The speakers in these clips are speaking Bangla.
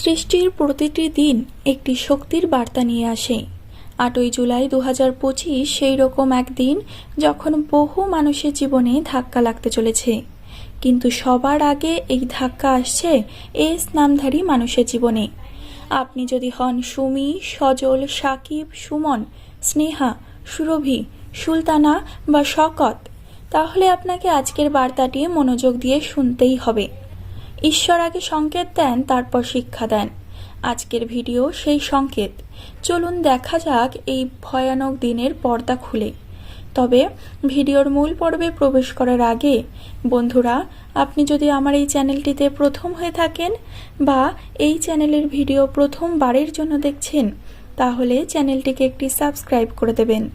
সৃষ্টির প্রতিটি দিন একটি শক্তির বার্তা নিয়ে আসে। আটই জুলাই দু হাজার পঁচিশ সেই রকম একদিন যখন বহু মানুষের জীবনে ধাক্কা লাগতে চলেছে। কিন্তু সবার আগে এই ধাক্কা আসছে এস নামধারী মানুষের জীবনে। আপনি যদি হন সুমি, সজল, সাকিব, সুমন, স্নেহা, সুরভি, সুলতানা বা শকত, তাহলে আপনাকে আজকের বার্তাটি মনোযোগ দিয়ে শুনতেই হবে। ঈশ্বর আগে সংকেত দেন, তারপর শিক্ষা দেন। আজকের ভিডিও সেই সংকেত। চলুন দেখা যাক এই ভয়ানক দিনের পর্দা খুলে। তবে ভিডিওর মূল পর্বে প্রবেশ করার আগে, বন্ধুরা, আপনি যদি আমার এই চ্যানেলটিতে প্রথম হয়ে থাকেন বা এই চ্যানেলের ভিডিও প্রথমবারের জন্য দেখছেন, তাহলে চ্যানেলটিকে একটি সাবস্ক্রাইব করে দেবেন।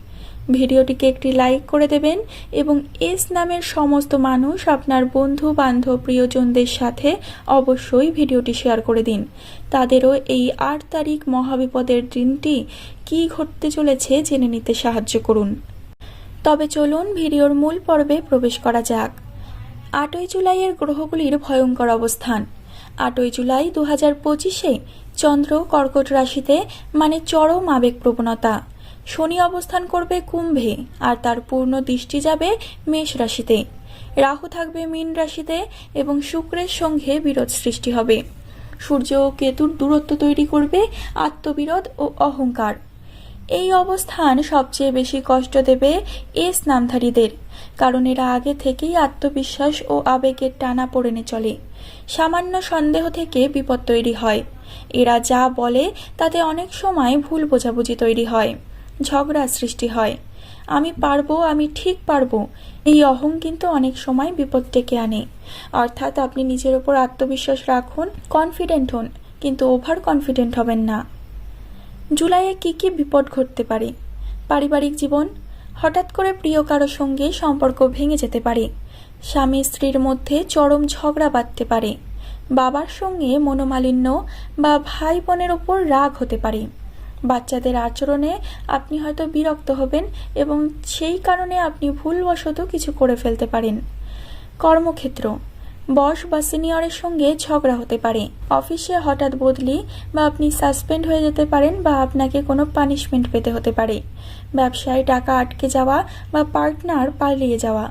ভিডিওটিকে একটি লাইক করে দেবেন এবং এস নামের সমস্ত মানুষ আপনার বন্ধু বান্ধব প্রিয়জনদের সাথে অবশ্যই ভিডিওটি শেয়ার করে দিন। তাদেরও এই আট তারিখ মহাবিপদের দিনটি কী ঘটতে চলেছে জেনে নিতে সাহায্য করুন। তবে চলুন ভিডিওর মূল পর্বে প্রবেশ করা যাক। আটই জুলাইয়ের গ্রহগুলির ভয়ঙ্কর অবস্থান। আটই জুলাই দু হাজার পঁচিশে চন্দ্র কর্কট রাশিতে মানে চরম আবেগ প্রবণতা শনি অবস্থান করবে কুম্ভে, আর তার পূর্ণ দৃষ্টি যাবে মেষ রাশিতে। রাহু থাকবে মীন রাশিতে এবং শুক্রের সঙ্গে বিরোধ সৃষ্টি হবে। সূর্য ও কেতুর দূরত্ব তৈরি করবে আত্মবিরোধ ও অহংকার। এই অবস্থান সবচেয়ে বেশি কষ্ট দেবে এস নামধারীদের কারণ এরা আগে থেকেই আত্মবিশ্বাস ও আবেগের টানা পড়েনে চলে। সামান্য সন্দেহ থেকে বিপদ তৈরি হয়। এরা যা বলে তাতে অনেক সময় ভুল বোঝাবুঝি তৈরি হয়। ঝগড়া সৃষ্টি হয়। আমি পারব, আমি ঠিক পারব। এই অহং কিন্তু অনেক সময় বিপদ ডেকে আনে। অর্থাৎ আপনি নিজের ওপর আত্মবিশ্বাস রাখুন কনফিডেন্ট হন, কিন্তু ওভার কনফিডেন্ট হবেন না। জুলাইয়ে কি কি বিপদ ঘটতে পারে? পারিবারিক জীবন? হঠাৎ করে প্রিয় কারোর সঙ্গে সম্পর্ক ভেঙে যেতে পারে। স্বামী স্ত্রীর মধ্যে চরম ঝগড়া বাঁধতে পারে। বাবার সঙ্গে মনোমালিন্য বা ভাই বোনের ওপর রাগ হতে পারে। বাচ্চাদের আচরণে আপনি হয়তো বিরক্ত হবেন এবং সেই কারণে আপনি ভুলবশত কিছু করে ফেলতে পারেন। কর্মক্ষেত্র। বস বা সিনিয়রের সঙ্গে ঝগড়া হতে পারে। অফিসে হঠাৎ বদলি বা আপনি সাসপেন্ড হয়ে যেতে পারেন বা আপনাকে কোনো পানিশমেন্ট পেতে হতে পারে। ব্যবসায় টাকা আটকে যাওয়া বা পার্টনার পালিয়ে যাওয়া।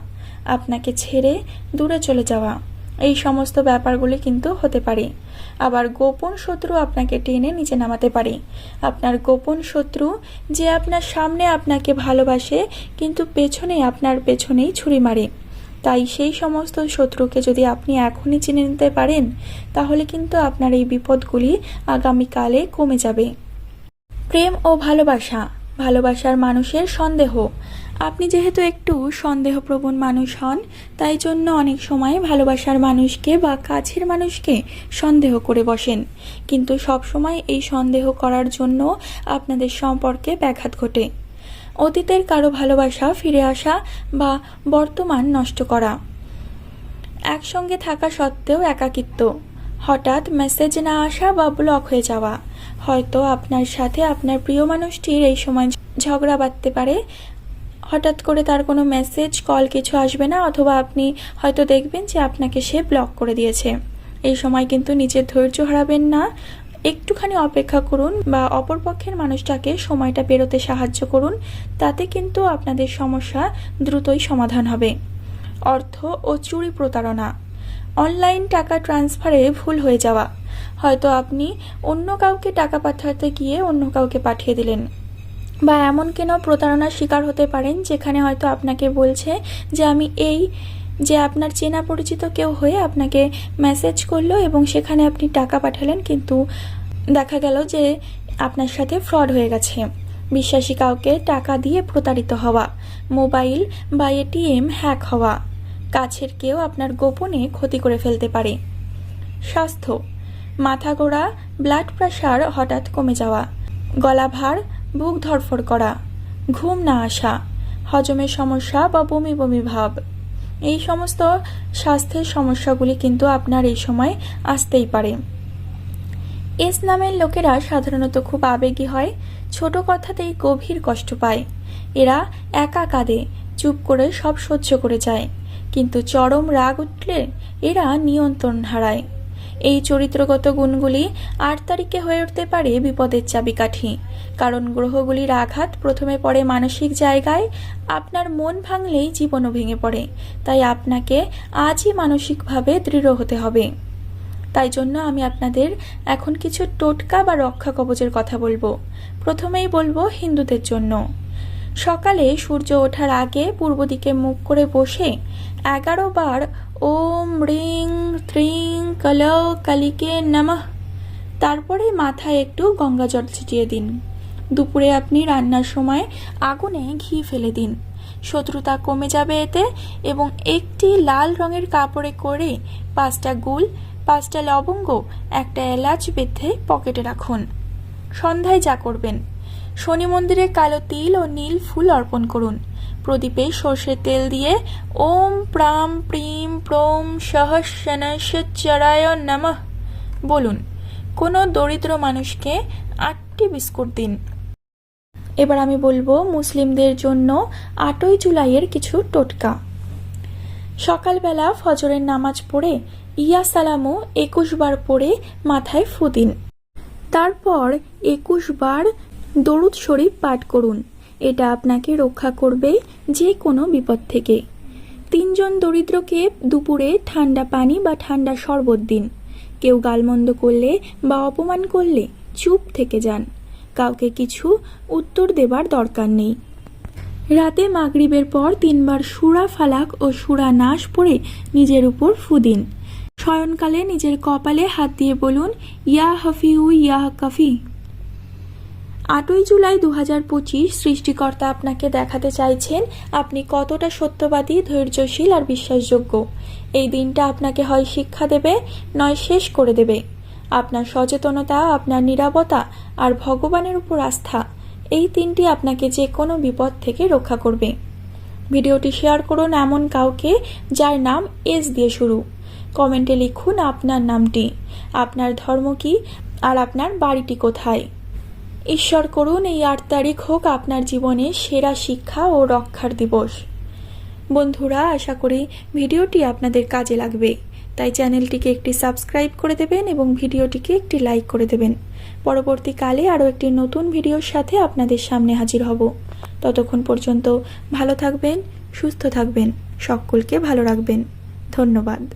আপনাকে ছেড়ে দূরে চলে যাওয়া। এই সমস্ত ব্যাপারগুলি কিন্তু হতে পারে। আবার গোপন শত্রু আপনাকে টেনে নিচে নামাতে পারে। আপনার গোপন শত্রু যে আপনার সামনে আপনাকে ভালোবাসে, কিন্তু পেছনে আপনার পেছনেই ছুরি মারে। তাই সেই সমস্ত শত্রুকে যদি আপনি এখনই চিনে নিতে পারেন, তাহলে কিন্তু আপনার এই বিপদগুলি আগামীকালে কমে যাবে। প্রেম ও ভালোবাসা। ভালোবাসার মানুষের সন্দেহ। আপনি যেহেতু একটু সন্দেহপ্রবণ মানুষ হন, তাই জন্য অনেক সময় ভালোবাসার মানুষকে বা কাছের মানুষকে সন্দেহ করে বসেন। কিন্তু সব সময় এই সন্দেহ করার জন্য আপনাদের সম্পর্কে ব্যাঘাত ঘটে। অতীতের কারও ভালোবাসা ফিরে আসা বা বর্তমান নষ্ট করা। একসঙ্গে থাকা সত্ত্বেও একাকিত্ব। হঠাৎ মেসেজ না আসা বা ব্লক হয়ে যাওয়া। হয়তো আপনার সাথে আপনার প্রিয় মানুষটির এই সময় ঝগড়া বাঁধতে পারে হঠাৎ করে তার কোনো মেসেজ কল কিছু আসবে না, অথবা আপনি হয়তো দেখবেন যে আপনাকে সে ব্লক করে দিয়েছে। এই সময় কিন্তু নিজের ধৈর্য হারাবেন না। একটুখানি অপেক্ষা করুন বা অপরপক্ষের মানুষটাকে সময়টা পেরোতে সাহায্য করুন। তাতে কিন্তু আপনাদের সমস্যা দ্রুতই সমাধান হবে। অর্থ ও চুরি প্রতারণা। অনলাইন টাকা ট্রান্সফারে ভুল হয়ে যাওয়া। হয়তো আপনি অন্য কাউকে টাকা পাঠাতে গিয়ে অন্য কাউকে পাঠিয়ে দিলেন। বা এমন কেন প্রতারণার শিকার হতে পারেন যেখানে হয়তো আপনাকে বলছে যে আমি এই, যে আপনার চেনা পরিচিত কেউ হয়ে আপনাকে মেসেজ করল এবং সেখানে আপনি টাকা পাঠালেন কিন্তু দেখা গেল যে আপনার সাথে ফ্রড হয়ে গেছে। বিশ্বাসী কাউকে টাকা দিয়ে প্রতারিত হওয়া মোবাইল বা এটিএম হ্যাক হওয়া, কাছের কেউ আপনার গোপনে ক্ষতি করে ফেলতে পারে। স্বাস্থ্য, মাথা ঘোরা ব্লাড প্রেশার হঠাৎ কমে যাওয়া গলা ভার বুক ধরফর করা, ঘুম না আসা, হজমের সমস্যা বা বমি বমি ভাব। এই সমস্ত স্বাস্থ্যের সমস্যাগুলি কিন্তু আপনার এই সময় আসতেই পারে। এস নামের লোকেরা সাধারণত খুব আবেগী হয়, ছোট কথাতেই গভীর কষ্ট পায়। এরা একা কাঁদে, চুপ করে সব সহ্য করে যায়। কিন্তু চরম রাগ উঠলে এরা নিয়ন্ত্রণ হারায়। এই চরিত্রগত গুণগুলি আট তারিখে হয়ে উঠতে পারে বিপদের চাবিকাঠি। কারণ গ্রহগুলির আঘাত প্রথমে পড়ে মানসিক জায়গায়, আপনার মন ভাঙলেই জীবনও ভেঙে পড়ে। তাই আপনাকে আজই মানসিকভাবে দৃঢ় হতে হবে। তাই জন্য আমি আপনাদের এখন কিছু টোটকা বা রক্ষা কবচের কথা বলব। প্রথমেই বলব হিন্দুদের জন্য। সকালে সূর্য ওঠার আগে পূর্ব দিকে মুখ করে বসে এগারো বার ওম রিং ত্রিং কল কালিকে নমঃ। তারপরে মাথায় একটু গঙ্গা জল ছিটিয়ে দিন। দুপুরে আপনি রান্নার সময় আগুনে ঘি ফেলে দিন। শত্রুতা কমে যাবে এতে এবং একটি লাল রঙের কাপড়ে করে পাঁচটা গুল, পাঁচটা লবঙ্গ, একটা এলাচ বেঁধে পকেটে রাখুন। সন্ধ্যায় যা করবেন। শনি মন্দিরে কালো তিল ও নীল ফুল অর্পণ করুন। প্রদীপে সর্ষের তেল দিয়ে ওম প্রাম প্রিম প্রোম সহস্যনাশরায় নমঃ। বলুন, কোনো দরিদ্র মানুষকে আটটি বিস্কুট দিন। এবার আমি বলব মুসলিমদের জন্য আটই জুলাইয়ের কিছু টোটকা। সকালবেলা ফজরের নামাজ পড়ে ইয়া সালামু একুশ বার পড়ে মাথায় ফুদিন তারপর একুশ বার দরুদ শরীফ পাঠ করুন। এটা আপনাকে রক্ষা করবে যে কোনো বিপদ থেকে। তিনজন দরিদ্রকে দুপুরে ঠান্ডা পানি বা ঠান্ডা শরবত দিন। কেউ গালমন্দ করলে বা অপমান করলে চুপ থেকে যান। কাউকে কিছু উত্তর দেবার দরকার নেই। রাতে মাগরিবের পর তিনবার সুরা ফালাক ও সুরা নাশ পড়ে নিজের উপর ফুদিন শয়নকালে নিজের কপালে হাত দিয়ে বলুন, ইয়া হাফিউ, ইয়া কাফি। আটই জুলাই দু হাজার পঁচিশ সৃষ্টিকর্তা আপনাকে দেখাতে চাইছেন আপনি কতটা সত্যবাদী, ধৈর্যশীল আর বিশ্বাসযোগ্য। এই দিনটা আপনাকে হয় শিক্ষা দেবে, নয় শেষ করে দেবে। আপনার সচেতনতা, আপনার নিরাপত্তা আর ভগবানের উপর আস্থা, এই তিনটি আপনাকে যে কোনো বিপদ থেকে রক্ষা করবে। ভিডিওটি শেয়ার করুন এমন কাউকে যার নাম এস দিয়ে শুরু। কমেন্টে লিখুন আপনার নামটি, আপনার ধর্ম কি আর আপনার বাড়িটি কোথায়। ঈশ্বর করুন, এই আট তারিখ হোক আপনার জীবনে সেরা শিক্ষা ও রক্ষার দিবস। বন্ধুরা, আশা করি ভিডিওটি আপনাদের কাজে লাগবে। তাই চ্যানেলটিকে একটি সাবস্ক্রাইব করে দেবেন এবং ভিডিওটিকে একটি লাইক করে দেবেন। পরবর্তীকালে আরও একটি নতুন ভিডিওর সাথে আপনাদের সামনে হাজির হব। ততক্ষণ পর্যন্ত ভালো থাকবেন, সুস্থ থাকবেন, সকলকে ভালো রাখবেন। ধন্যবাদ।